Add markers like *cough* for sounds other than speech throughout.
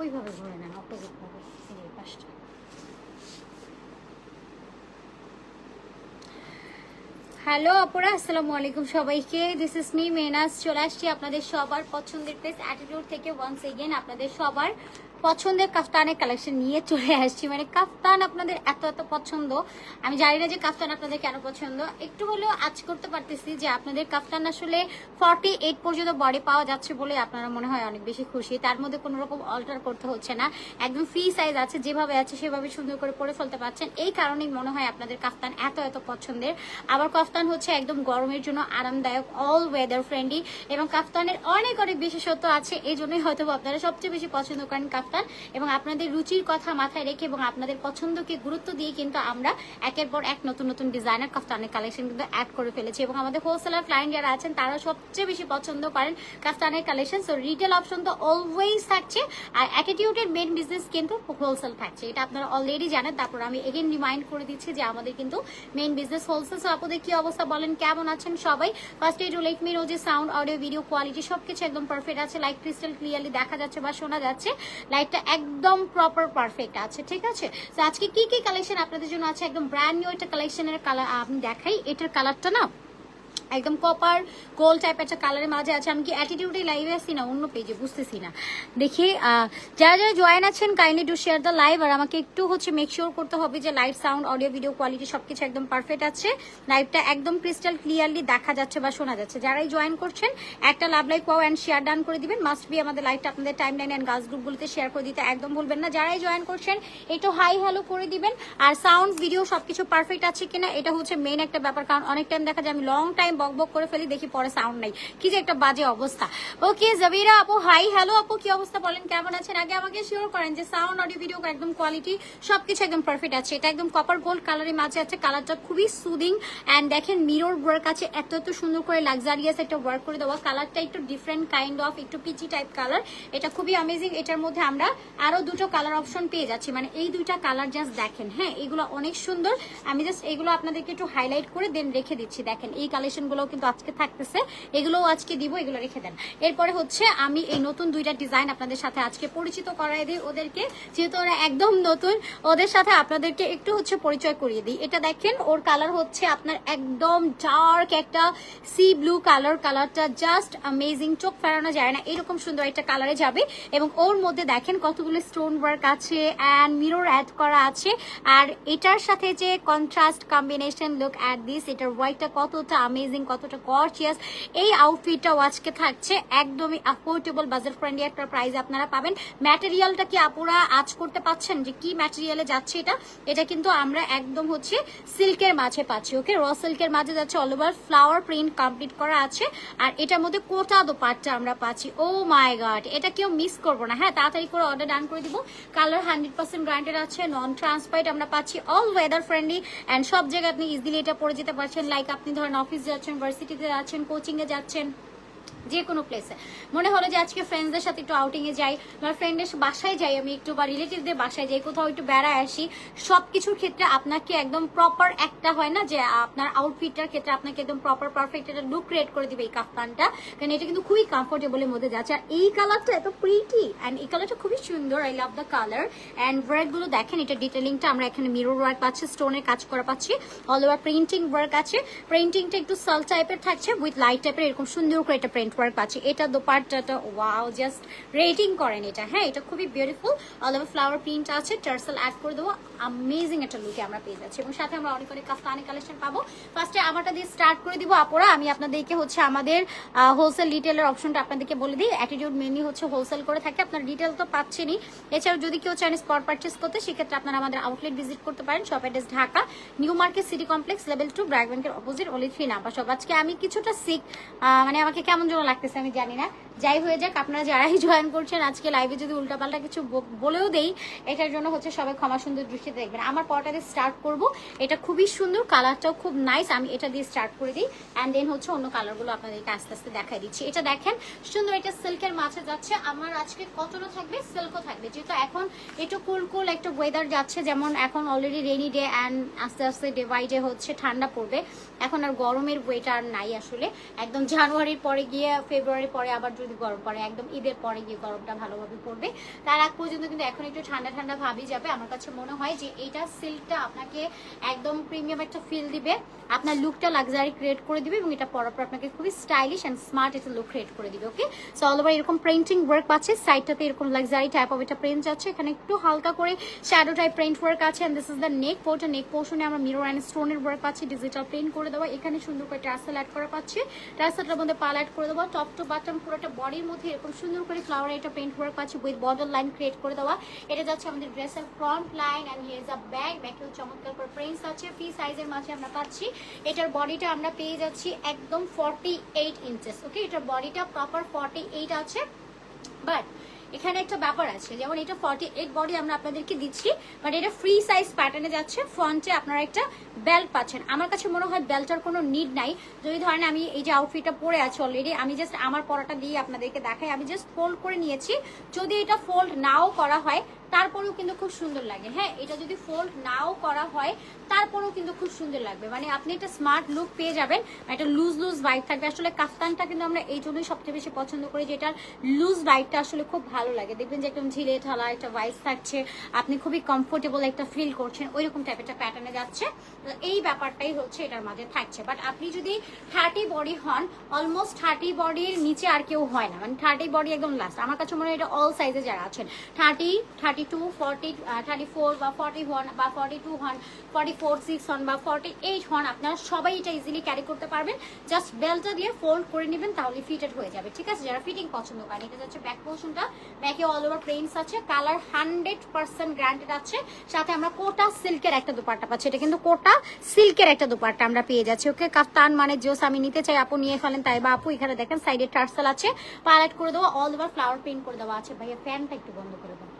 ওইভাবে ঘুরে নেন অপোজিট ভাবে এই যে এই পাশটা। হ্যালো অপরা, আসসালামু আলাইকুম সবাইকে। দিস ইজ মি মেনাস চলে আসছি আপনাদের সবার পছন্দের প্লেস অ্যাটিটিউড থেকে ওয়ান্স এগেন আপনাদের সবার পছন্দের কাফতানের কালেকশন নিয়ে চলে আসছি। মানে কাফতান আপনাদের এত এত পছন্দ। আমি জানি না যে কাফতান আপনাদের কেন পছন্দ। একটু হলেও আজ করতে পারতেছি যে আপনাদের কাফতান আসলে ফর্টি এইট পর্যন্ত বডি পাওয়া যাচ্ছে বলে আপনারা মনে হয় অনেক বেশি খুশি। তার মধ্যে কোনো রকম অল্টার করতে হচ্ছে না। একদম ফ্রি সাইজ আছে, যেভাবে আছে সেভাবে সুন্দর করে পরে ফেলতে পারছেন। এই কারণেই মনে হয় আপনাদের কাফতান এত এত পছন্দের। আবার কাফতান হচ্ছে একদম গরমের জন্য আরামদায়ক অল ওয়েদার ফ্রেন্ডলি এবং কাফতানের অনেক অনেক বিশেষত্ব আছে। এই জন্যই হয়তো আপনারা সবচেয়ে বেশি পছন্দ করেন কাফতান এবং আপনাদের রুচির কথা মাথায় রেখে এবং আপনাদের পছন্দকে গুরুত্ব দিয়ে কিন্তু আমরা একের পর এক নতুন নতুন ডিজাইনার কাফতানের কালেকশন কিন্তু অ্যাড করে ফেলেছি এবং আমাদের হোলসেলার ক্লায়েন্ট যারা আছেন তারা সবচেয়ে বেশি পছন্দ করেন কাফতানের কালেকশন সো রিটেল অপশন তো অলওয়েজ থাকছে আর অ্যাটিটিউডের মেন বিজনেস কিন্তু হোলসেল থাকছে। এটা আপনারা অলরেডি জানেন। তারপর আমি এগেন রিমাইন্ড করে দিচ্ছি যে আমাদের কিন্তু মেন বিজনেস হোলসেল সো আপনাদের কি অবস্থা বলেন? কেমন আছেন সবাই? ফার্স্ট এড লেট মি যে সাউন্ড অডিও ভিডিও কোয়ালিটি সবকিছু একদম পারফেক্ট আছে। লাইক ক্রিস্টাল ক্লিয়ারলি দেখা যাচ্ছে বা শোনা যাচ্ছে। লাইটটা একদম প্রপার পারফেক্ট আছে, ঠিক আছে? তো আজকে কি কি কালেকশন আপনাদের জন্য আছে? একদম ব্র্যান্ড নিউ এটা কালেকশনের কালার আমি দেখাই। এটার কালারটা না একদম কপার গোল টাইপ একটা কালারের মাঝে আছে, আমি কি অ্যাটিটিউডে লাইভে আসি না? অন্য পেজে বুঝতেছি না। দেখি যারা যারা জয়েন আছেন kindly to share the live আর আমাকে একটু হচ্ছে মেক শিওর করতে হবে যে light sound audio video quality সবকিছু একদম পারফেক্ট আছে। লাইভটা একদম ক্রিস্টাল ক্লিয়ারলি দেখা যাচ্ছে বা শোনা যাচ্ছে। যারাই জয়েন করছেন, একটা লাভ লাইক পাও অ্যান্ড শেয়ার ডান করে দিবেন। মাস্ট বি আমাদের লাইভটা আপনাদের টাইম লাইন অ্যান্ড গাছ গ্রুপগুলোতে শেয়ার করে দিতে একদম ভুলবেন না। যারাই জয়েন করছেন, একটু হাই হ্যালো করে দিবেন। আর সাউন্ড ভিডিও সবকিছু পারফেক্ট আছে কিনা, এটা হচ্ছে মেন একটা ব্যাপার। কারণ অনেক টাইম দেখা যায়, আমি লং টাইম বক বক করে ফেলি, দেখি পরে সাউন্ড নাই। কি যে একটা বাজে অবস্থা। ওকে, জাবিরা আপু হাই হ্যালো আপু, কি অবস্থা বলেন, কেমন আছেন? আগে আমাকে শিওর করেন যে সাউন্ড অডিও ভিডিও একদম কোয়ালিটি সবকিছু একদম পারফেক্ট আছে। এটা একদম কপার গোল্ড কালারের মাঝে আছে কালারটা খুবই সুদিং অ্যান্ড দেখেন মিরর ওয়ার্ক আছে, এত এত সুন্দর করে লাক্সারিয়াস একটা ওয়ার্ক করে দেওয়া। কালারটা একটু ডিফারেন্ট কাইন্ড অফ একটু পিচি টাইপ কালার এটা খুবই অ্যামেজিং এটার মধ্যে আমরা আরও দুটো কালার অপশন পেয়ে যাচ্ছি। মানে এই দুইটা কালার জাস্ট দেখেন হ্যাঁ এগুলো অনেক সুন্দর। আমি জাস্ট এগুলো আপনাদেরকে একটু হাইলাইট করে দেন রেখে দিচ্ছি। দেখেন, এই কালেকশন গুলো কিন্তু আজকে থাকতেছে। এগুলোও আজকে দিব, এগুলো রেখে দেন। এরপরে হচ্ছে আমি এই নতুন দুইটা ডিজাইন আপনাদের সাথে আজকে পরিচিত করাই দিই ওদেরকে। যেহেতু ওরা একদম নতুন, ওদের সাথে আপনাদেরকে একটু হচ্ছে পরিচয় করিয়ে দিই। এটা দেখেন, ওর কালার হচ্ছে আপনার একদম ডার্ক একটা সি ব্লু কালার কালারটা জাস্ট অ্যামেজিং চোখ ফেরানো যায় না। এরকম সুন্দর একটা কালারে যাবে। এবং ওর মধ্যে দেখেন কতগুলো স্টোন ওয়ার্ক আছে অ্যান্ড মিরর অ্যাড করা আছে। আর এটার সাথে যে contrast combination look at this এটার হোয়াইটটা কতটা অ্যামেজিং কতটা গর্জিয়াস এই আউটফিটটাও আজকে থাকছে একদমই অ্যাফোর্ডেবল বাজার ফ্রেন্ডলি একটা প্রাইস আপনারা পাবেন। ম্যাটেরিয়ালটা কি আপুরা আজ করতে পাচ্ছেন? যে কি ম্যাটেরিয়ালে যাচ্ছে এটা? এটা কিন্তু আমরা একদম হচ্ছে সিল্কের মাঝে পাচ্ছি ওকে র সিল্কের মাঝে যাচ্ছে all over flower print complete করা আছে। আর এটার মধ্যে কোটা দোপাট্টা আমরা পাচ্ছি। ও মাই গড এটা কেউ মিস করব না। হ্যাঁ তাড়াতাড়ি করে অর্ডার ডান করে দিব। কালার হান্ড্রেড পার্সেন্ট গ্রান্টেড আছে নন ট্রান্সপারেন্ট আমরা পাচ্ছি অল ওয়েদার ফ্রেন্ডলি অ্যান্ড সব জায়গায় আপনি ইজিলি এটা পরে যেতে পারছেন। লাইক আপনি ধরেন অফিস যাচ্ছেন ভার্সিটিতে আছেন কোচিংয়ে যাচ্ছেন। যে কোনো প্লেসে মনে হলো যে আজকে ফ্রেন্ডসদের সাথে একটু আউটিং এ যাই, বা ফ্রেন্ডের বাসায় যাই আমি একটু, বা রিলেটিভদের বাসায় যাই, কোথাও একটু বেড়ায় আসি সব কিছুর ক্ষেত্রে আপনাকে একদম প্রপার একটা হয় না যে, আপনার আউটফিটটার ক্ষেত্রে আপনাকে একদম প্রপার পারফেক্ট একটা লুক ক্রিয়েট করে দিবে এই কাফতানটা। কারণ এটা কিন্তু খুবই কমফোর্টেবলের মধ্যে যাচ্ছে। আর এই কালারটা এত প্রিটি অ্যান্ড এই কালারটা খুবই সুন্দর I love the colour and ওয়ার্কগুলো দেখেন, এটা ডিটেলিংটা আমরা এখানে মিরর ওয়ার্ক পাচ্ছি স্টোনের কাজ করা পাচ্ছি অল ওভার প্রিন্টিং ওয়ার্ক আছে। প্রিন্টিংটা একটু সাল টাইপের থাকছে উইথ লাইট টাইপের এরকম সুন্দর করে এটা প্রিন্ট ওয়ার্ক পাচ্ছি। এটা দোপাট্টাটা ওয়াও জাস্ট রেটিং করেন এটা। হ্যাঁ এটা খুবই beautiful all over flower print আছে টার্সেল অ্যাড করে দেবো। অ্যামেজিং একটা লুকে আমরা পেয়ে যাচ্ছি। এবং সাথে আমরা অনেক অনেক কাফতানি কালেকশন পাবো। ফার্স্টে আমারটা দিয়ে স্টার্ট করে দিব আপুরা। আমি আপনাদেরকে হচ্ছে আমাদের হোলসেল রিটেলের অপশনটা আপনাদেরকে বলে দিই। অ্যাটিটিউড মেনলি হচ্ছে হোলসেল করে থাকে। আপনার ডিটেল তো পাচ্ছেনই। এছাড়াও যদি কেউ চান স্পট পারচেস করতে, সেক্ষেত্রে আপনারা আমাদের আউটলেট ভিজিট করতে পারেন। Shop address Dhaka new market city complex level two BRAC ব্যাংকের অপোজিট থ্রি নাম্বার সব আজকে আমি কিছুটা সিক মানে আমাকে কেমন যেন লাগতেছে আমি জানি না। যাই হয়ে যাক, আপনারা যারাই *laughs* জয়েন করছেন, আজকে লাইভে যদি উল্টাপাল্টা কিছু বলেও দেই, এটার জন্য হচ্ছে সবাই ক্ষমা সুন্দর দৃষ্টিতে দেখবেন। আমার পরটা দিয়ে স্টার্ট করব। এটা খুবই সুন্দর কালারটাও খুব নাইস আমি এটা দিয়ে স্টার্ট করে দিই। অ্যান্ড দেন হচ্ছে অন্য কালারগুলো আপনাদেরকে আস্তে আস্তে দেখাই দিচ্ছি। এটা দেখেন, সুন্দর এটা সিল্কের মাঝে যাচ্ছে। আমার আজকে কতটা থাকবে? সিল্কও থাকবে। যেহেতু এখন একটু কুল কুল একটা ওয়েদার যাচ্ছে, যেমন এখন অলরেডি রেনি ডে অ্যান্ড আস্তে আস্তে ডে বাই ডে হচ্ছে ঠান্ডা পড়বে। এখন আর গরমের ওয়েটা আর নাই আসলে। একদম জানুয়ারির পরে গিয়ে ফেব্রুয়ারির পরে আবার যদি গরম পড়ে, একদম ঈদের পরে গিয়ে গরমটা ভালোভাবে পড়বে। তার আগ পর্যন্ত কিন্তু এখন একটু ঠান্ডা ঠান্ডা ভাবই যাবে। আমার কাছে মনে হয় যে এইটা সিল্কটা আপনাকে একদম প্রিমিয়াম একটা ফিল দিবে। আপনার লুকটা লাক্সারি ক্রিয়েট করে দিবে এবং এটা পরার পর আপনাকে খুবই স্টাইলিশ অ্যান্ড স্মার্ট একটা লুক ক্রিয়েট করে দিবে ওকে সো অল ওভার এরকম প্রিন্টিং ওয়ার্ক পাচ্ছে সাইডটাতে এরকম লাক্সারি টাইপ অফ এটা প্রিন্ট যাচ্ছে। এখানে একটু হালকা করে শ্যাডো টাইপ প্রিন্ট ওয়ার্ক আছে and this is the neck part neck পোর্শনে আমরা মিরর অ্যান্ড স্টোনের ওয়ার্ক পাচ্ছি। ডিজিটাল প্রিন্ট করে দেওয়া। এখানে সুন্দর করে টার্সেল অ্যাড করা পাচ্ছি। টার্সেলটার মধ্যে পাল অ্যাড করে দেওয়া টপ টু বাটম পুরোটা বডির মধ্যে এরকম সুন্দর করে ফ্লাওয়ার এটা পেন্ট ওয়ার্ক আছে উইথ বর্ডার লাইন ক্রিয়েট করে দেওয়া। এটা যাচ্ছে আমাদের ড্রেসের front line and here a bag ব্যাগেও চমৎকার করে প্রিন্টস আছে। ফি সাইজের মাঝে আমরা পাচ্ছি। এটার বডিটা আমরা পেয়ে যাচ্ছি একদম ফর্টি এইট ইঞ্চেস ওকে এটার বডিটা প্রপার ফর্টি এইট আছে। বাট এখানে একটা ব্যাপার আছে, যেমন এটা ফর্টি এইট বডি আমরা আপনাদেরকে দিচ্ছি বাট এটা ফ্রি সাইজ প্যাটার্নে যাচ্ছে ফ্রন্টে আপনারা একটা বেল্ট পাচ্ছেন। আমার কাছে মনে হয় বেল্টার কোনো নিড নাই। যদি ধরেন আমি এই যে আউটফিটটা পরে আছি অলরেডি আমি জাস্ট আমার পরাটা দিয়ে আপনাদেরকে দেখাই, আমি জাস্ট ফোল্ড করে নিয়েছি। যদি এটা ফোল্ড নাও করা হয় তারপরেও কিন্তু খুব সুন্দর লাগে। হ্যাঁ এটা যদি ফোল্ড নাও করা হয়, তারপরেও কিন্তু খুব সুন্দর লাগবে। মানে আপনি একটা স্মার্ট লুক পেয়ে যাবেন, একটা লুজ লুজ বাইক থাকবে। আসলে কাফতানটা কিন্তু আমরা এই জন্যই সবচেয়ে বেশি পছন্দ করি যে এটার লুজ বাইকটা আসলে খুব ভালো লাগে। দেখবেন যে একদম ঝিলে ঢালা একটা ভাইস থাকছে, আপনি খুবই কমফোর্টেবল একটা ফিল করছেন, ওইরকম টাইপের একটা প্যাটার্নে যাচ্ছে। এই ব্যাপারটাই হচ্ছে এটার মাঝে থাকছে। বাট আপনি যদি থার্টি বডি হন অলমোস্ট থার্টি বডির নিচে আর কেউ হয় না। মানে থার্টি বডি একদম লাস্ট আমার কাছে মনে হয় এটা অল সাইজে যারা আছেন thirty thirty two forty thirty four বা ফর্টি ওয়ান বা ফর্টি টু হন ফর্টি ফোর সিক্স হন বা ফর্টি এইট হন, আপনারা সবাই এটা ইজিলি ক্যারি করতে পারবেন। জাস্ট বেলটা দিয়ে ফোল্ড করে নেবেন, তাহলে ফিটেড হয়ে যাবে, ঠিক আছে? যারা ফিটিং পছন্দ করেন, এটা হচ্ছে ব্যাক পোর্শনটা ব্যাকে অল ওভার প্রিন্টস আছে কালার হান্ড্রেড পার্সেন্ট গ্রান্টেড আছে। সাথে আমরা কোটা সিল্কের একটা দুপাট্টা পাচ্ছি, এটা কিন্তু কোটা সিল্কের একটা দুপাট্টা আমরা পেয়ে যাচ্ছি ওকে কাফতান মানে জোস, আমি নিতে চাই, আপু নিয়ে ফেলেন, তাই বা আপু, এখানে দেখেন সাইডে টার্সেল আছে। পাইলেট করে দেওয়া অল ওভার ফ্লাওয়ার প্রিন্ট করে দেওয়া আছে। ভাইয়া ফ্যানটা একটু বন্ধ করে দেবো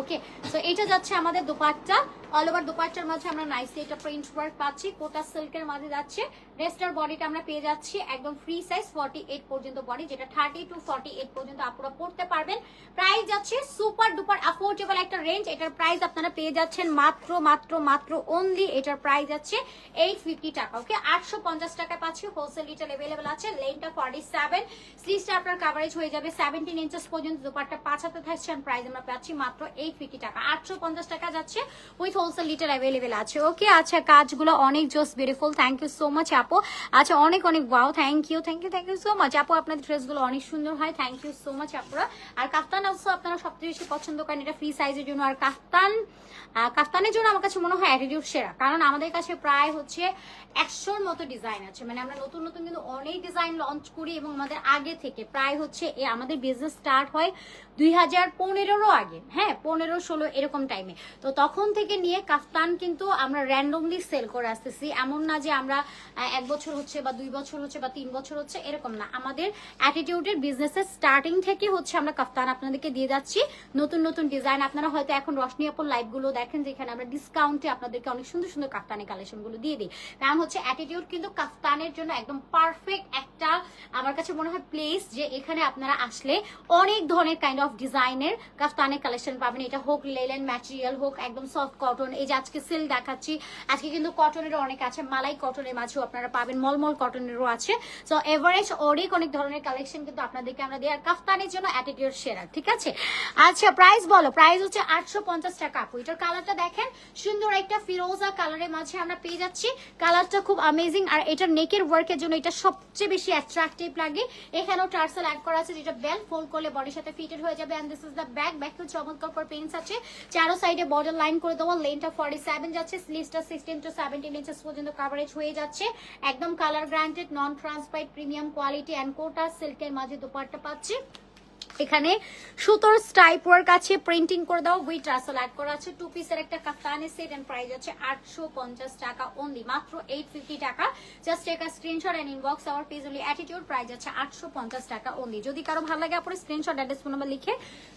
ওকে সো এইটা যাচ্ছে আমাদের দোপাট্টা। অল ওভার দোপাট্টার মাঝে আমরা নাইসলি এটা প্রিন্ট ওয়ার্ক পাচ্ছি। কোটা সিল্কের মাঝে যাচ্ছে। রেস্টার বডিটা আমরা পেয়ে যাচ্ছি একদম ফ্রি সাইজ ফর্টি এইট পর্যন্ত বডি যেটা থার্টি টু ফর্টি এইট পর্যন্ত আপুরা পড়তে পারবেন। প্রাইস যাচ্ছে সুপার ডুপার অ্যাফোর্ডেবল একটা রেঞ্জ এটার প্রাইস আপনারা পেয়ে যাচ্ছেন মাত্র মাত্র মাত্র অনলি এটার প্রাইস যাচ্ছে এইট ফিফটি টাকা ওকে আটশো পঞ্চাশ টাকা পাচ্ছি। হোলসেল রিটেল অ্যাভেলেবেল আছে। লেনটা ফর্টি সেভেন স্লিজটা আপনার কাভারেজ হয়ে যাবে সেভেন্টিন ইঞ্চেস পর্যন্ত। দুপারটা পাঁচ হাতে থাকছে। প্রাইস আমরা পাচ্ছি মাত্র এইট ফিফটি টাকা। আটশো পঞ্চাশ টাকা যাচ্ছে উইথ হোলসেল লিটার অ্যাভেলেবেল আছে। ওকে আচ্ছা কাজগুলো অনেক জোস beautiful thank you so much আপু। আচ্ছা অনেক অনেক wow thank you thank you thank you so much আপু, আপনাদের ড্রেসগুলো অনেক সুন্দর হয়। থ্যাংক ইউ সো মাচ আপুরা। আর কাফতান অলসো আপনারা সবচেয়ে বেশি পছন্দ করেন এটা ফ্রি সাইজের জন্য। আর কাফতান কাফতানের জন্য আমার কাছে মনে হয় অ্যাটিটিউড সেরা। কারণ আমাদের কাছে প্রায় হচ্ছে একশোর মতো ডিজাইন আছে। মানে আমরা নতুন নতুন কিন্তু অনেক ডিজাইন লঞ্চ করি এবং আমাদের আগে থেকে প্রায় হচ্ছে এ আমাদের বিজনেস স্টার্ট হয় দুই হাজার পনেরোরও আগে। হ্যাঁ পনেরো, ষোলো এরকম টাইমে তো তখন থেকে নিয়ে কাফতান কিন্তু আমরা র্যান্ডমলি সেল করে আসতেছি। এমন না যে আমরা এক বছর হচ্ছে বা দুই বছর হচ্ছে বা তিন বছর হচ্ছে, এরকম না। আমাদের অ্যাটিটিউডের বিজনেসের স্টার্টিং থেকে হচ্ছে আমরা কাফতান আপনাদেরকে দিয়ে যাচ্ছি। নতুন নতুন ডিজাইন আপনারা হয়তো এখন রশনি আপুর লাইভগুলো দেখেন, যেখানে আমরা ডিসকাউন্টে আপনাদেরকে অনেক সুন্দর সুন্দর কাফতানের কালেকশনগুলো দিয়ে দিই। কারণ হচ্ছে অ্যাটিটিউড কিন্তু কাফতানের জন্য একদম পারফেক্ট একটা, আমার কাছে মনে হয় প্লেস যে এখানে আপনারা আসলে অনেক ধরনের কাইন্ড অফ ডিজাইনের কাফতানের কালেকশন পাবেন। এটা হোক লেলেন ম্যাটেরিয়াল হোক একদম সফট কটন এই যে আজকে সিল্ক দেখাচ্ছি, আজকে কিন্তু কটনেরও অনেক আছে, মালাই কটনের মাঝেও আপনারা পাবেন, মলমল কটনেরও আছে। সো এভারেজ অনেক অনেক ধরনের কালেকশন কিন্তু আপনাদেরকে আমরা দিই। আর কাফতানের জন্য অ্যাটিটিউড সেরা, ঠিক আছে? আচ্ছা প্রাইস বলো প্রাইস হচ্ছে আটশো পঞ্চাশ টাকা আপু। এটার কালারটা দেখেন, সুন্দর একটা ফিরোজা কালারের মাঝে আমরা পেয়ে যাচ্ছি। কালারটা খুব আমেজিং আর এটার নেকের ওয়ার্কের জন্য এটা সবচেয়ে বেশি অ্যাট্রাকটিভ লাগে। এখানেও টার্সেল অ্যাড করা আছে, যেটা বেল ফোল্ড করলে বডির সাথে ফিটেড হয়ে যাবে and this is the back তো চমৎকার করে পেন্স আছে। চারো সাইডে বর্ডার লাইন করে দেওয়া যাচ্ছে টু পর্যন্ত কভারেজ হয়ে যাচ্ছে। একদম colour guaranteed non transparent premium quality and Kota সিল্কের মাঝে দুপাট্টা পাচ্ছি। এখানে সুতোর স্টাইপ ওয়ার্ক আছে প্রিন্টিং করে দাও উইথ রাসেল অ্যাড করা আছে টু পিসের একটা কাফতানের সেট এন্ড প্রাইস আছে আটশো পঞ্চাশ টাকা অনলি মাত্র এইট ফিফটি টাকা। Just take a screenshot and inbox our page only Attitude price আছে আটশো পঞ্চাশ টাকা অনলি যদি কারও ভালো লাগে আপনার স্ক্রিনশট অ্যাড্রেস ফোন নাম্বার লিখে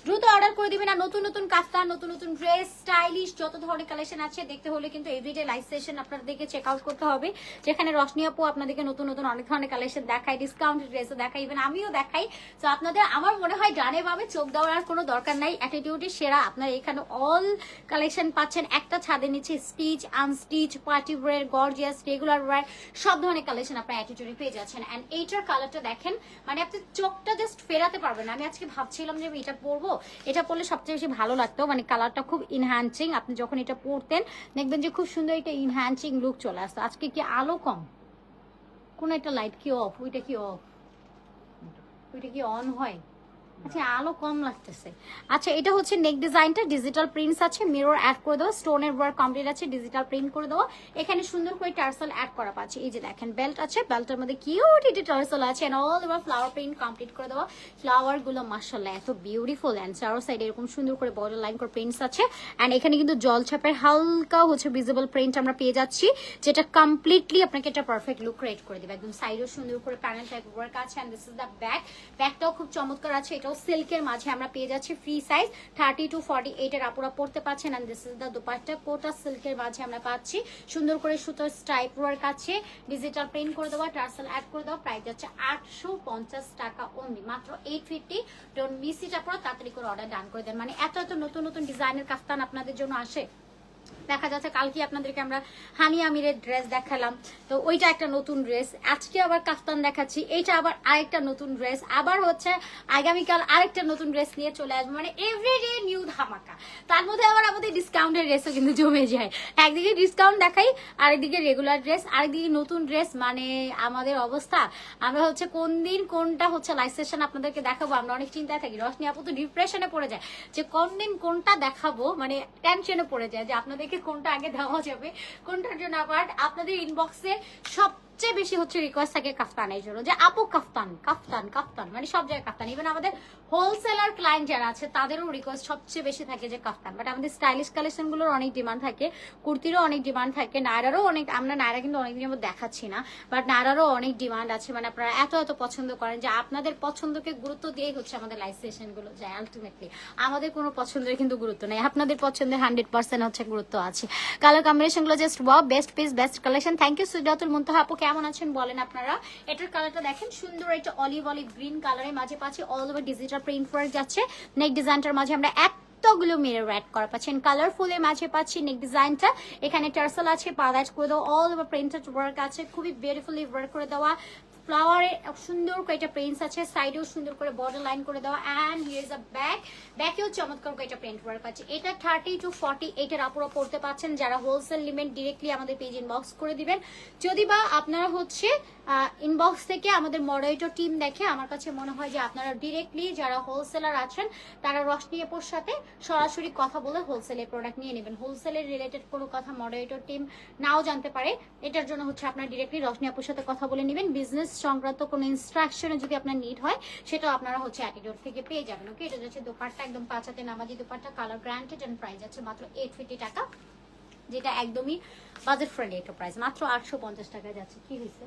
দ্রুত অর্ডার করে দিবেন। আর নতুন নতুন কাফতান, নতুন নতুন ড্রেস স্টাইলিশ যত ধরনের কালেকশন আছে, দেখতে হলে কিন্তু এভরিডে লাইভ সেশন আপনাদেরকে চেক আউট করতে হবে। যেখানে রশনি আপু আপনাদেরকে নতুন নতুন অনেক ধরনের কালেকশন দেখায় ডিসকাউন্ট ড্রেসও দেখায় ইভেন আমিও দেখাই। তো আপনাদের, আমার মনে হয় হয় ডানে ভাবে চোখ দেওয়ার আর কোনো দরকার নাই। অ্যাটিটিউডে সেরা। আপনার এখানে অল কালেকশন পাচ্ছেন। একটা ছাদের নিচে stitch unstitch party wear gorgeous regular wear সব ধরনের কালেকশন আপনার অ্যাটিটিউডে পেয়ে যাচ্ছেন। অ্যান্ড এইটার কালারটা দেখেন মানে আপনি চোখটা জাস্ট ফেরাতে পারবেন। আমি আজকে ভাবছিলাম যে আমি এটা পরবো। এটা পরলে সবচেয়ে বেশি ভালো লাগতো। মানে কালারটা খুব ইনহ্যান্সিং আপনি যখন এটা পরতেন, দেখবেন যে খুব সুন্দর এটা ইনহ্যান্সিং লুক চলে আসতো। আজকে কি আলো কম? কোন একটা লাইট কি অফ ওইটা কি অফ ওইটা কি অন হয়? আচ্ছা আলো কম লাগতেছে। আচ্ছা এটা হচ্ছে নেক ডিজাইনটা ডিজিটাল প্রিন্টস আছে মিরর অ্যাড করে দেবো স্টোনের ওয়ার্ক কমপ্লিট আছে ডিজিটাল প্রিন্ট করে দেবো এখানে সুন্দর করে টার্সেল অ্যাড করা পাচ্ছে। এই যে দেখেন বেল্ট আছে বেল্টের মধ্যে কিউট এটি টার্সেল আছে and all over flower print complete করে দেবো ফ্লাওয়ারগুলো মার্শাল্লাহ এত বিউটিফুল অ্যান্ড চারো সাইড এরকম সুন্দর করে বর্ডার লাইন করে প্রিন্টস আছে। অ্যান্ড এখানে কিন্তু জল ছাপের হালকা হচ্ছে ভিজিবল প্রিন্ট আমরা পেয়ে যাচ্ছি, যেটা কমপ্লিটলি আপনাকে একটা পারফেক্ট লুক ক্রিয়েট করে দেবে। একদম সাইডও সুন্দর করে প্যানেল টাইপ ওয়ার্ক আছে and this is the back ব্যাকটাও খুব চমৎকার আছে এটাও সিল্কের মাঝে আমরা পেয়ে যাচ্ছি free size thirty two forty এইটের আপুরা পড়তে পারছেন অ্যান্ড দ্য কোটা সিল্কের মাঝে আমরা পাচ্ছি। সুন্দর করে সুতোর স্টাইপ ওয়ার্ক আছে। ডিজিটাল প্রিন্ট করে দেওয়া টার্সেল অ্যাড করে দেওয়া প্রাইস যাচ্ছে আটশো পঞ্চাশ টাকা অনলি মাত্র eight fifty don't miss it তাড়াতাড়ি করে অর্ডার ডান করে দেন। মানে এত এত নতুন নতুন ডিজাইনের কাফতান আপনাদের জন্য আসে। দেখা যাচ্ছে কালকে আপনাদেরকে আমরা হানি আমিরের ড্রেস দেখালাম। তো ওইটা একটা নতুন ড্রেস আজকে আবার কাফতান দেখাচ্ছি। এইটা আবার আরেকটা নতুন ড্রেস আবার হচ্ছে আগামীকাল আরেকটা নতুন ড্রেস নিয়ে চলে আসবে। মানে এভরিডে নিউ ধামাকা। তার মধ্যে আবার আমাদের ডিসকাউন্টের ড্রেসও কিন্তু জমে যায়। একদিকে ডিসকাউন্ট দেখাই, আরেকদিকে রেগুলার ড্রেস আরেকদিকে নতুন ড্রেস মানে আমাদের অবস্থা। আমরা হচ্ছে কোন দিন কোনটা হচ্ছে লাইভ সেশন আপনাদেরকে দেখাবো। আমরা অনেক চিন্তায় থাকি। রশনি আপু তো ডিপ্রেশনে পড়ে যায়। যে কোন দিন কোনটা দেখাবো মানে টেনশনে পড়ে যায় যে আপনাদেরকে কোনটা আগে দেওয়া যাবে কোনটার জন্য আবার আপনাদের ইনবক্সে সবচেয়ে বেশি হচ্ছে রিকোয়েস্ট থাকে কাফতানের জন্য। যে আপু কাফতান কাফতান কাফতান মানে সব জায়গায় কাফতান। ইভেন আমাদের হোলসেলার ক্লায়েন্ট যারা আছে, তাদেরও রিকোয়েস্ট সবচেয়ে বেশি থাকে যে কাফতান। বাট আমাদের স্টাইলিশ কালেকশনগুলোর অনেক ডিমান্ড থাকে, কুর্তিরও অনেক ডিমান্ড থাকে, নায়রারও অনেক, আমরা নায়রা কিন্তু অনেকদিনের মধ্যে দেখাচ্ছি না বাট নায়রারও অনেক ডিমান্ড আছে। মানে আপনারা এত এত পছন্দ করেন যে আপনাদের পছন্দকে গুরুত্ব দিয়েই হচ্ছে আমাদের লাইভ সেশনগুলো যায় আলটিমেটলি আমাদের কোনো পছন্দের কিন্তু গুরুত্ব নেই। আপনাদের পছন্দের হান্ড্রেড পার্সেন্ট হচ্ছে গুরুত্ব আছে। Colour কম্বিনেশনগুলো just wow best piece best collection thank you Sujatul Muntaha আপু কেমন আছেন বলেন আপনারা? এটার কালারটা দেখেন, সুন্দর একটা অলিভ অলিভ গ্রিন কালারের মাঝে পাচ্ছি all over digital print work যাচ্ছে। নেক ডিজাইনটার মাঝে আমরা অ্যাড করা পাচ্ছেন মাঝে পাচ্ছি নেক এখানে টার্সেল আছে করে দেওয়া অল ওয়ার্ক আছে। খুবই বিউটিফুলি ওয়ার্ক করে দেওয়া। ফ্লাওয়ারে সুন্দর করে একটা প্রিন্টস আছে সাইডেও সুন্দর করে বর্ডার লাইন করে দেওয়া and here is a back ব্যাকেও চমৎকার করে একটা প্রিন্ট ওয়ার্ক আছে। এটা থার্টি টু ফর্টি এইটার আপুরা পড়তে পারছেন যারা হোলসেল লিমিট ডিরেক্টলি আমাদের পেজ ইনবক্স করে দিবেন। যদি বা আপনারা হচ্ছে ইনবক্স থেকে আমাদের মডারেটর টিম দেখে আমার কাছে মনে হয় যে আপনারা ডিরেক্টলি যারা হোলসেলার আছেন, তারা রশনি এপোর সাথে সরাসরি কথা বলে হোলসেলের প্রোডাক্ট নিয়ে নেবেন। হোলসেলের রিলেটেড কোনো কথা মডারেটর টিম নাও জানতে পারে। এটার জন্য হচ্ছে আপনারা ডিরেক্টলি রশনি আপুর সাথে কথা বলে নেবেন। বিজনেস সংক্রান্ত কোনো ইনস্ট্রাকশনে যদি আপনার নিড হয় সেটাও আপনারা হচ্ছে অ্যাটিটিউড থেকে পেয়ে যাবেন ওকে এটা যাচ্ছে দোপাট্টা একদম পাঁচাতে নামাজি dupatta colour granted and price আছে মাত্র এইট ফিফটি টাকা, যেটা একদমই বাজেট ফ্রেন্ডলি একটা প্রাইস মাত্র আটশো পঞ্চাশ টাকায় যাচ্ছে। কি হয়েছে?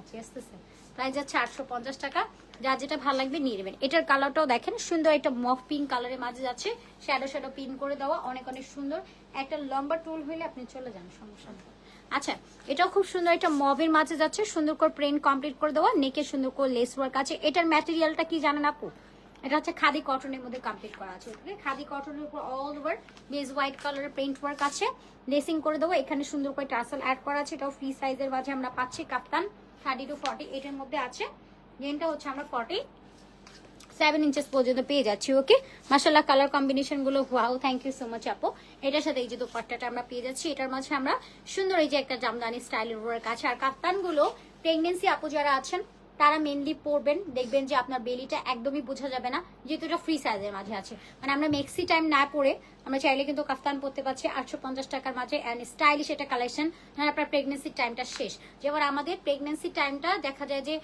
আচ্ছা আসতেছে প্রাইস যাচ্ছে আটশো পঞ্চাশ টাকা। যা যেটা ভালো লাগবে নিয়ে নেবেন। এটার কালারটাও দেখেন, সুন্দর একটা মফ পিঙ্ক কালারের মাঝে যাচ্ছে। শ্যাডো শ্যাডো পিন করে দেওয়া, অনেক অনেক সুন্দর। একটা লম্বা টুল হইলে আপনি চলে যান, সমস্যা নেই। আচ্ছা এটাও খুব সুন্দর একটা মবের মাঝে যাচ্ছে, সুন্দর করে প্রিন্ট কমপ্লিট করে দেওয়া, নেকে সুন্দর করে লেস ওয়ার্ক আছে। এটার ম্যাটেরিয়ালটা কি জানেন আপু? এটা হচ্ছে খাদি কটনের মধ্যে কমপ্লিট করা আছে ওকে খাদি কটনের উপর অল ওভার বেজ হোয়াইট কালারের প্রিন্ট ওয়ার্ক আছে। লেসিং করে দেবো এখানে সুন্দর করে টার্সেল অ্যাড করা আছে, এটাও ফ্রি সাইজের মাঝে আমরা পাচ্ছি, কাপ্তান থার্টি টু ফর্টি এটার মধ্যে আছে। জেনটা হচ্ছে আমরা ফর্টি সেভেন ইঞ্চেস পর্যন্ত পেয়ে যাচ্ছি ওকে মাসাল্লাহ colour কম্বিনেশনগুলো wow thank you so much আপু। এটার সাথে এই যে দোপাট্টাটা আমরা পেয়ে যাচ্ছি, এটার মাঝে আমরা সুন্দর এই যে একটা জামদানি স্টাইলের ওয়ার্ক আছে। আর কাপ্তানগুলো প্রেগনেন্সি আপু যারা আছেন তারা মেনলি পরবেন, দেখবেন যে আপনার বেলিটা একদমই বোঝা যাবে না, যেহেতু এটা ফ্রি সাইজের মাঝে আছে। মানে আমরা মেক্সি টাইম না পরে, আমরা চাইলে কিন্তু কাফতান পরতে পারছি আটশো পঞ্চাশ টাকার মাঝে অ্যান্ড স্টাইলিশ এটা কালেকশন মানে আপনার প্রেগনেন্সির টাইমটা শেষ। যেমন আমাদের প্রেগনেন্সি টাইমটা দেখা যায় যে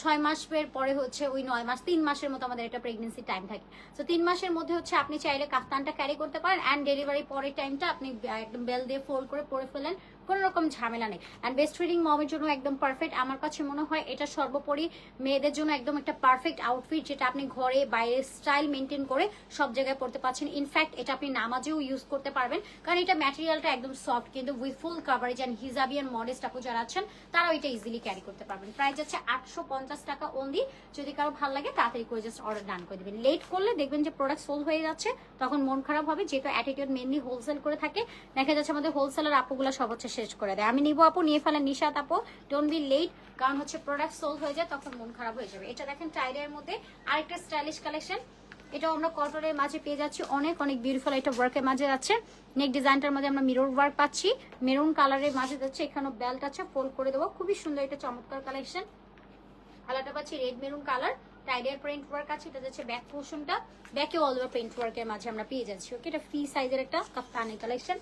ছয় মাসের পরে হচ্ছে ওই নয় মাস, তিন মাসের মতো আমাদের একটা প্রেগনেন্সি টাইম থাকে। তো তিন মাসের মধ্যে হচ্ছে আপনি চাইলে কাফতানটা ক্যারি করতে পারেন অ্যান্ড ডেলিভারি পরের টাইমটা আপনি একদম বেল দিয়ে ফোল্ড করে পরে ফেলেন কোনো রকম ঝামেলা নেই। অ্যান্ড বেস্ট ফিডিং মমের জন্য একদম পারফেক্ট আমার কাছে মনে হয় এটা সর্বোপরি মেয়েদের জন্য একদম একটা পারফেক্ট আউটফিট যেটা আপনি ঘরে, বাইরে স্টাইল মেনটেন করে সব জায়গায় পড়তে পারছেন। ইনফ্যাক্ট এটা আপনি নামাজেও ইউজ করতে পারবেন। কারণ এটা ম্যাটেরিয়ালটা একদম সফট কিন্তু উইথ ফুল কাভারেজ অ্যান্ড হিজাবিয়ান মডেস্ট আপু যারা আছেন, তারাও এটা ইজিলি ক্যারি করতে পারবেন। প্রাইস যাচ্ছে আটশো পঞ্চাশ টাকা অনলি যদি কারও ভালো লাগে, তাড়াতাড়ি করে জাস্ট অর্ডার ডান করে দেবেন। লেট করলে দেখবেন যে প্রোডাক্ট সোল হয়ে যাচ্ছে, তখন মন খারাপ হবে, যেহেতু অ্যাটিটিউড মেনলি হোলসেল করে থাকে। দেখা যাচ্ছে আমাদের হোলসেলার আপুগুলো সব হচ্ছে শেষ করে দেয়। আমি নিবো আপু, নিয়ে ফেলেন নিশাত আপু। ডোন্ট বি লেট কারণ হচ্ছে প্রোডাক্ট সোল হয়ে যায়, তখন মন খারাপ হয়ে যাবে। এটা দেখেন টাইডের মধ্যে আরেকটা স্টাইলিশ কালেকশন এটাও আমরা কটনের মাঝে পেয়ে যাচ্ছি অনেক অনেক বিউটিফুল একটা ওয়ার্কের মাঝে যাচ্ছে নেক ডিজাইনটার মধ্যে আমরা মিরর ওয়ার্ক পাচ্ছি। মেরুন কালারের মাঝে যাচ্ছে, এখানেও বেল্ট আছে ফোল্ড করে দেবো। খুবই সুন্দর একটা চমৎকার কালেকশন কালারটা পাচ্ছি রেড মেরুন কালার টাইডের প্রিন্ট ওয়ার্ক আছে, এটা যাচ্ছে ব্যাক পোর্শনটা ব্যাকে অল ওভার প্রিন্ট ওয়ার্কের মাঝে আমরা পেয়ে যাচ্ছি। ওকে এটা ফ্রি সাইজের একটা কাপ্তানি কালেকশন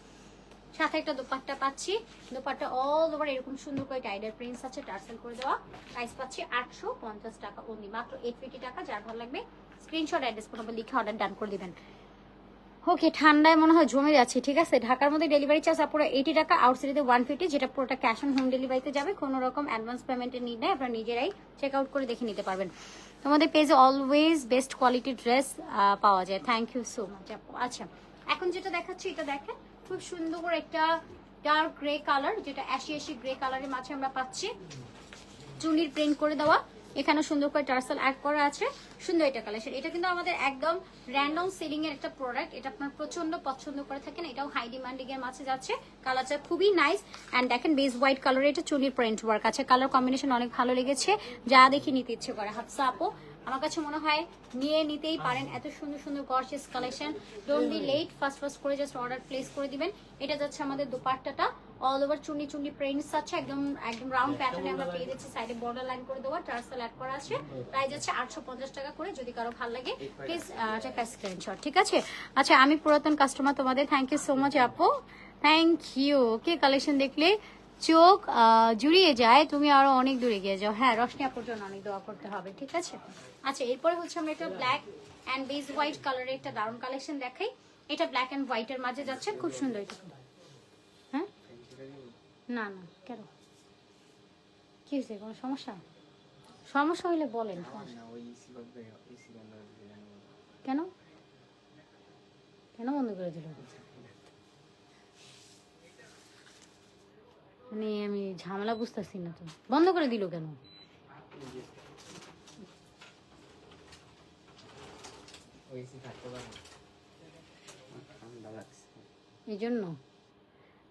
সাথে একটা দোপাট্টা পাচ্ছি। দোপাট্টা অল ওভার এরকম সুন্দর করে টাইডার প্রিন্টস আছে, টার্সেল করে দেওয়া। প্রাইস পাচ্ছি আটশো পঞ্চাশ টাকা অনলি মাত্র এইট ফিফটি টাকা, যার ভালো লাগবে স্ক্রিনশট অ্যাড্রেস কোনো লিখে অর্ডার ডান করে দিবেন। ওকে ঠান্ডায় মনে হয় জমে যাচ্ছে, ঠিক আছে? ঢাকার মধ্যে ডেলিভারি চার্জ পুরো এইটি টাকা আউটসাইডে ওয়ান ফিফটি যেটা পুরোটা ক্যাশ অন হোম ডেলিভারিতে যাবে। কোনো রকম অ্যাডভান্স পেমেন্টের নিড নেই, আপনারা নিজেরাই চেক আউট করে দেখে নিতে পারবেন। তোমাদের পেজে অলওয়েজ বেস্ট কোয়ালিটি ড্রেস পাওয়া যায়। থ্যাংক ইউ সো মাচ আচ্ছা এখন যেটা দেখাচ্ছি, এটা দেখেন। খুব সুন্দর একটা ডার্ক গ্রে কালার যেটা অ্যাশি অ্যাশি গ্রে কালারের মাঝে আমরা পাচ্ছি। চুনির প্রিন্ট করে দেওয়া। এখানে সুন্দর করে টার্সেল অ্যাড করা আছে। সুন্দর এটা কালেকশন এটা কিন্তু আমাদের একদম র্যান্ডম সেলিং এর একটা প্রোডাক্ট এটা আপনার প্রচণ্ড পছন্দ করে থাকেন। এটাও হাই ডিমান্ডিং এর মাঝে যাচ্ছে। কালারটা খুবই নাইস অ্যান্ড দেখেন বেস হোয়াইট কালারের এটা চুনির প্রিন্ট ওয়ার্ক আছে। কালার কম্বিনেশন অনেক ভালো লেগেছে। যা দেখি নিতে ইচ্ছে করে। হাফসা আপু আমার কাছে মনে হয় নিয়ে নিতেই পারেন এত সুন্দর সুন্দর gorgeous collection don't be late first first করে জাস্ট অর্ডার প্লেস করে দিবেন। এটা যাচ্ছে আমাদের দুপাট্টাটা। অল ওভার চুনি চুনি প্রিন্টস আছে, একদম একদম রাউন্ড প্যাটার্নে আমরা পেয়ে যাচ্ছি। সাইডে বর্ডার লাইন করে দেওয়া টার্সেল অ্যাড করা আছে। প্রাইস আছে আটশো পঞ্চাশ টাকা করে, যদি কারও ভালো লাগে প্লিজ একটা স্ক্রিনশট ঠিক আছে? আচ্ছা আমি পুরাতন কাস্টমার তোমাদের থ্যাংক ইউ সো মাচ আপু। থ্যাংক ইউ ওকে কালেকশন দেখলে? চোখ জুড়িয়ে যায় তুমি আরও অনেক দূরে গিয়ে যাও। হ্যাঁ রশনি আপুর জন্য অনেক দোয়া করতে হবে ঠিক আছে? আচ্ছা এরপরে হচ্ছে আমরা একটা ব্ল্যাক অ্যান্ড বেজ হোয়াইট কালারের একটা দারুণ কালেকশন দেখাই। এটা ব্ল্যাক অ্যান্ড হোয়াইটের মাঝে যাচ্ছে খুব সুন্দর এটা। হ্যাঁ? না না কেন? কি হয়েছে কোনো সমস্যা? সমস্যা হইলে বলেন। কেন? কেন বন্ধ করে দিল? মানে আমি ঝামেলা বুঝতেছি না তো। বন্ধ করে দিল কেন? এই জন্য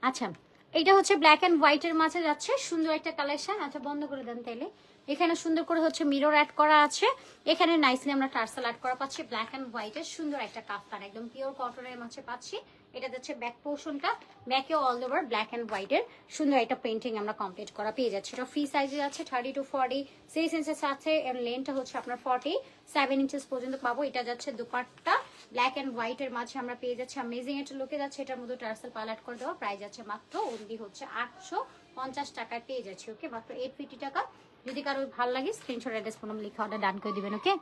আচ্ছা এটা হচ্ছে ব্ল্যাক অ্যান্ড হোয়াইটের মাঝে যাচ্ছে সুন্দর একটা কালেকশন আচ্ছা বন্ধ করে দেন তাইলে। এখানে সুন্দর করে হচ্ছে মিরর অ্যাড করা আছে। এখানে নাইসলি আমরা টার্সেল অ্যাড করা পাচ্ছি। ব্ল্যাক অ্যান্ড হোয়াইটের সুন্দর একটা কাফতান, একদম পিওর কটনের মাঝে পাচ্ছি। এটা যাচ্ছে ব্যাক পোর্শনটা ব্যাকে অল ওভার ব্ল্যাক অ্যান্ড হোয়াইটের সুন্দর একটা পেন্টিং আমরা কমপ্লিট করা পেয়ে যাচ্ছি। এটা ফ্রি সাইজে আছে thirty two forty six inches আছে এর লেনটা হচ্ছে আপনার ফর্টি সেভেন ইঞ্চেস পর্যন্ত পাবো। এটা যাচ্ছে দুপাট্টা। ব্ল্যাক অ্যান্ড হোয়াইটের মাঝে আমরা পেয়ে যাচ্ছি। অ্যামেজিং একটা লুকে যাচ্ছে। এটার মধ্যে টার্সেল পালাট করে দেওয়া। প্রাইস আছে মাত্র ওনলি হচ্ছে আটশো পঞ্চাশ টাকায় পেয়ে যাচ্ছি। ওকে মাত্র এইট ফিফটি টাকা। যদি কারও ভালো লাগে স্ক্রিনশট অ্যাড্রেস ফোন লিখে অর্ডার ডান করে দিবেন ওকে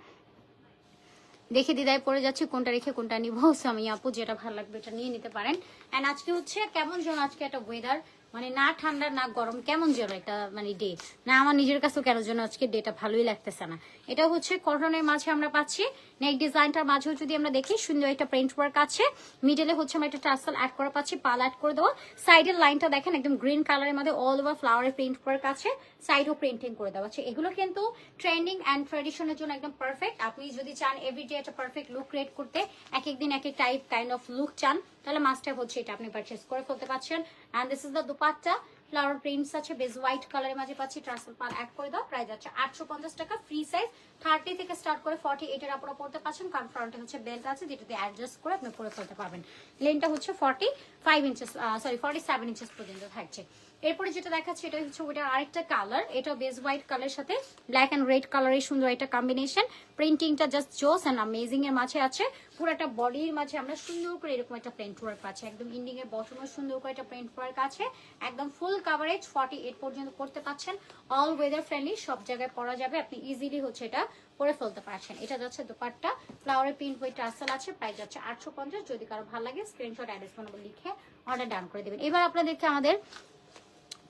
দেখে দিদায় পড়ে যাচ্ছে, কোনটা রেখে কোনটা নিব। আমি আপু, যেটা ভালো লাগবে এটা নিয়ে নিতে পারেন। অ্যান্ড আজকে হচ্ছে কেমন যেন আজকে একটা ওয়েদার মানে না ঠান্ডা, না গরম, কেমন যেন একটা মানে ডে না, আমার নিজের কাছেও কেন যেন আজকে ডেটা ভালোই লাগতেছে না। এটা হচ্ছে করোনার মাঝে আমরা পাচ্ছি। নেক ডিজাইনটার মাঝেও যদি আমরা দেখি, সুন্দর একটা প্রিন্ট ওয়ার্ক আছে। মিডলে হচ্ছে আমরা একটা টার্সেল অ্যাড করা পাচ্ছি, পাল অ্যাড করে দেওয়া সাইডের লাইনটা দেখেন, একদম গ্রিন কালারের মধ্যে অল ওভার ফ্লাওয়ারের প্রিন্ট ওয়ার্ক আছে। সাইডও প্রিন্টিং করে দেওয়া আছে। এগুলো কিন্তু ট্রেন্ডিং অ্যান্ড ট্রেডিশনের জন্য একদম পারফেক্ট আপনি যদি চান এভরিডে একটা পারফেক্ট লুক ক্রিয়েট করতে এক এক দিন এক এক টাইপ কাইন্ড অফ লুক চান, তাহলে মাস্টার হচ্ছে এটা আপনি পারচেস করে ফেলতে পারছেন। And this is the dupatta. Flower prints আছে বেজ হোয়াইট কালারের মাঝে পাচ্ছি ট্রান্সফার পাল অ্যাড করে দাও প্রাইস আছে আটশো পঞ্চাশ টাকা ফ্রি সাইজ থার্টি থেকে স্টার্ট করে ফর্টি এইটের আপনারা পড়তে পারছেন কারণ ফ্রন্টে হচ্ছে বেল্ট আছে, যেটাতে অ্যাডজাস্ট করে আপনি পরে ফেলতে পারবেন। লেনটা হচ্ছে forty five inches sorry forty seven inches পর্যন্ত থাকছে। এরপরে যেটা দেখাচ্ছে এটা হচ্ছে ওইটার আরেকটা কালার এটা বেজ হোয়াইট কালারের সাথে ব্ল্যাক অ্যান্ড রেড কালার কালারের সুন্দর একটা কম্বিনেশন প্রিন্টিংটা জাস্ট জোস অ্যান্ড অ্যামেজিং এর মাঝে আছে পুরোটা বডির মাঝে আমরা সুন্দর করে এরকম একটা প্রিন্ট ওয়ার্ক পাচ্ছি, একদম ইন্ডিং এর বটমে সুন্দর করে একটা প্রিন্ট ওয়ার্ক আছে, একদম ফুল কাভারেজ ফর্টি এইট পর্যন্ত করতে পাচ্ছেন অল ওয়েদার ফ্রেন্ডলি সব জায়গায় পরা যাবে, আপনি ইজিলি হচ্ছে এটা পরে ফেলতে পারছেন। এটা যাচ্ছে দোপাট্টা ফ্লাওয়ারের প্রিন্ট বই টার্সেল আছে প্রাইস যাচ্ছে আটশো পঞ্চাশ, যদি কারও ভালো লাগে স্ক্রিনশট অ্যাড্রেস নম্বর লিখে অর্ডার ডান করে দেবেন। এবার আপনাদেরকে আমাদের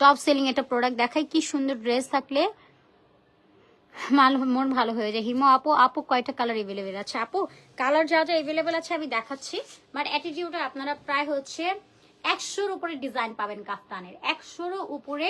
টপ সেলিং একটা প্রোডাক্ট দেখাই, কি সুন্দর ড্রেস থাকলে মাল, মন ভালো হয়ে যায়। হিমো, আপু আপু কয়টা কালার এভেলেবেল আছে? আপু কালার যা যা এভেলেবেল আছে আমি দেখাচ্ছি বাট অ্যাটিটিউডে আপনারা প্রায় হচ্ছে একশোর উপরে ডিজাইন পাবেন কাফতানের। একশোরও উপরে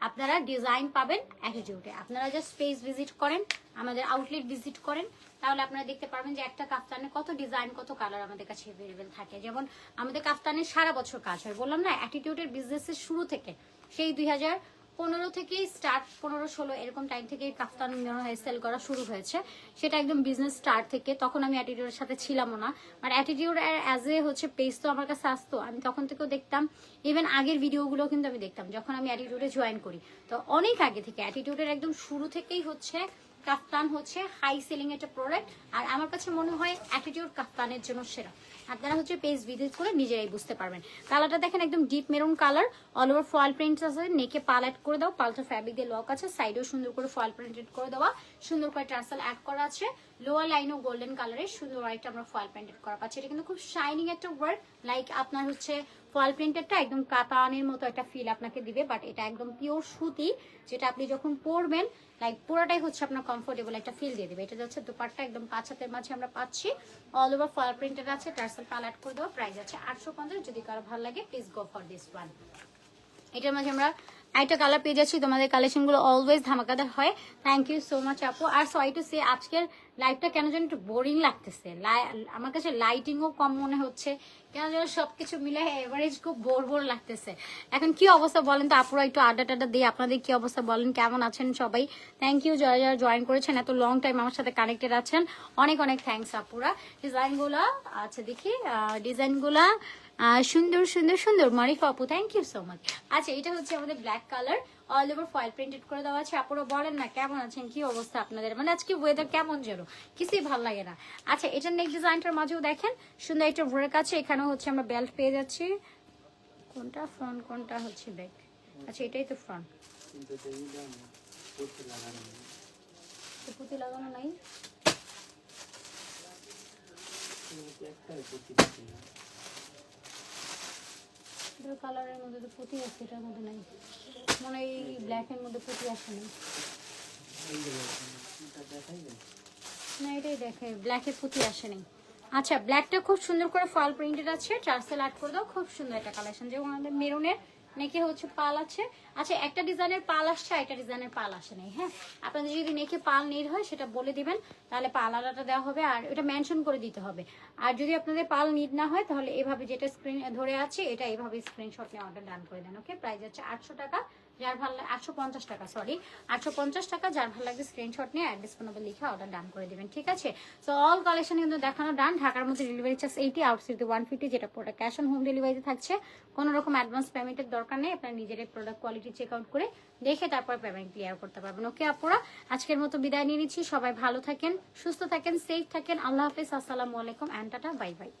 আপনারা ডিজাইন পাবেন অ্যাটিটিউডে আপনারা জাস্ট স্পেস ভিজিট করেন, আমাদের আউটলেট ভিজিট করেন, তাহলে আপনারা দেখতে পারবেন যে একটা কাফতানে কত ডিজাইন কত কালার আমাদের কাছে এভেলেবেল থাকে। যেমন আমাদের কাফতানের সারা বছর কাজ হয়, বললাম না অ্যাটিটিউডের বিজনেসের শুরু থেকে সেই দুই হাজার পনেরো থেকেই স্টার্ট পনেরো, ষোলো, এরকম টাইম থেকে কাফতান সেল করা শুরু হয়েছে। সেটা একদম বিজনেস স্টার্ট থেকে। তখন আমি অ্যাটিটিউডের সাথে ছিলামও না। আর অ্যাটিটিউড অ্যাজ এ হচ্ছে পেজ তো আমার কাছে আসতো। আমি তখন থেকেও দেখতাম। ইভেন আগের ভিডিওগুলো কিন্তু আমি দেখতাম, যখন আমি অ্যাটিটিউডে জয়েন করি। তো অনেক আগে থেকে অ্যাটিটিউডের একদম শুরু থেকেই হচ্ছে কাফতান হচ্ছে হাই সেলিং একটা প্রোডাক্ট আর আমার কাছে মনে হয় অ্যাটিটিউড কাফতানের জন্য সেরা। আপনারা হচ্ছে পেজ ভিজিট করে নিজেরাই বুঝতে পারবেন। কালারটা দেখেন একদম deep maroon colour all over foil print আছে নেকে পাল করে দাও, পালটা ফ্যাব্রিক দিয়ে লক আছে সাইডেও সুন্দর করে ফয়েল প্রিন্টেড করে দেওয়া। সুন্দর করে টার্সাল অ্যাড করা আছে। লোয়ার লাইনও গোল্ডেন কালারের সুন্দর একটা আমরা ফয়েল প্রিন্টেড করা পাচ্ছি। এটা কিন্তু খুব শাইনিং একটা ওয়ার্ক লাইক আপনার হচ্ছে ফয়েল প্রিন্টেডটা একদম কাতানের মতো একটা ফিল আপনাকে দিবে বাট এটা একদম পিওর সুতি, যেটা আপনি যখন পরবেন লাইক পুরোটাই হচ্ছে আপনার কমফোর্টেবল একটা ফিল দিয়ে দেবে। এটা হচ্ছে দুপাট্টা একদম পাঁচ হাতের মাঝে আমরা পাচ্ছি। অল ওভার ফয়েল প্রিন্টেড আছে টার্সেল পাল অ্যাড করে দেওয়া প্রাইস আছে আটশো পঞ্চাশ। যদি কারও ভালো লাগে please go for this one এটার মাঝে আমরা একটা কালার পেয়ে যাচ্ছি, তোমাদের কালেকশনগুলো অলওয়েজ ধামাকাদার হয়। থ্যাংক ইউ সো মাচ আপু। আর সরি টু সে আজকের লাইফটা কেন যেন একটু বোরিং লাগতেছে। আমার কাছে লাইটিংও কম মনে হচ্ছে। কেন যেন সবকিছু মিলে এভারেজ খুব বোর বোর লাগতেছে। এখন কি অবস্থা বলেন তো, আপুরা একটু আড্ডা টাড্ডা দিয়ে আপনাদের কি অবস্থা বলেন? কেমন আছেন সবাই? থ্যাংক ইউ যারা যারা জয়েন করেছেন, এত লং টাইম আমার সাথে কানেক্টেড আছেন। অনেক অনেক থ্যাংকস আপুরা। ডিজাইনগুলো আচ্ছা দেখি ডিজাইনগুলা সুন্দর সুন্দর সুন্দর মারিফ আপু থ্যাংক ইউ সো মাচ আচ্ছা এটা হচ্ছে আমাদের black colour all over foil printed করে দেওয়া আছে। আপুরা বলেন না কেমন আছেন, কি অবস্থা আপনাদের? মানে আজকে ওয়েদার কেমন যেন, কিছুই ভালো লাগে না। আচ্ছা এটার নেক ডিজাইনটার মাঝেও দেখেন, সুন্দর একটা ভোরের কাছে এখানেও হচ্ছে আমরা বেল্ট পেয়ে যাচ্ছি। কোনটা ফ্রন্ট কোনটা হচ্ছে ব্যাক আচ্ছা এটাই তো ফ্রন্ট লাগানো নাই? এটার কালারের মধ্যে তো পুঁতি আছে, এটার মধ্যে নাই। মানে এই ব্ল্যাকের মধ্যে পুঁতি আসে না। না, এটাই দেখে ব্ল্যাকের পুঁতি আসে নাই। আচ্ছা ব্ল্যাকটা খুব সুন্দর করে ফল প্রিন্টেড আছে চার্সেল আট করে দাও, খুব সুন্দর একটা কালেকশন যেমন মেরুনের নেকে হচ্ছে পাল আছে। আচ্ছা একটা ডিজাইনের পাল আসছে একটা ডিজাইনের পাল আসে নেই হ্যাঁ? আপনাদের যদি নেকে পাল নিড হয়, সেটা বলে দিবেন, তাহলে পাল আলাদা দেওয়া হবে, আর এটা মেনশন করে দিতে হবে। আর যদি আপনাদের পাল নিড না হয়, তাহলে এভাবে যেটা স্ক্রিন ধরে আছে, এটা এইভাবে স্ক্রিনশট নিয়ে অর্ডার ডান করে দেন ওকে প্রাইস হচ্ছে আটশো টাকা যার ভালো আটশো পঞ্চাশ টাকা সরি আটশো পঞ্চাশ টাকা, যার ভালো লাগবে স্ক্রিনশট নিয়ে অ্যাড্রেস ফোনাবে লিখে অর্ডার ডান করে দেবেন, ঠিক আছে? সো অল কালেকশন কিন্তু দেখানো ডান ঢাকার মধ্যে delivery charge eighty outside one fifty যেটা প্রোডাক্ট ক্যাশ অন হোম ডেলিভারিতে থাকছে। কোনো রকম অ্যাডভান্স পেমেন্টের দরকার নেই, আপনার নিজের প্রোডাক্ট কোয়ালিটি চেক আউট করে দেখে তারপর পেমেন্ট ক্লিয়ার করতে পারবেন ওকে আপুরা? আজকের মতো বিদায় নিয়ে নিচ্ছি, সবাই ভালো থাকেন, সুস্থ থাকেন সেফ থাকেন, আল্লাহ হাফিজ, আসসালামু আলাইকুম অ্যান্ড টাটা বাই বাই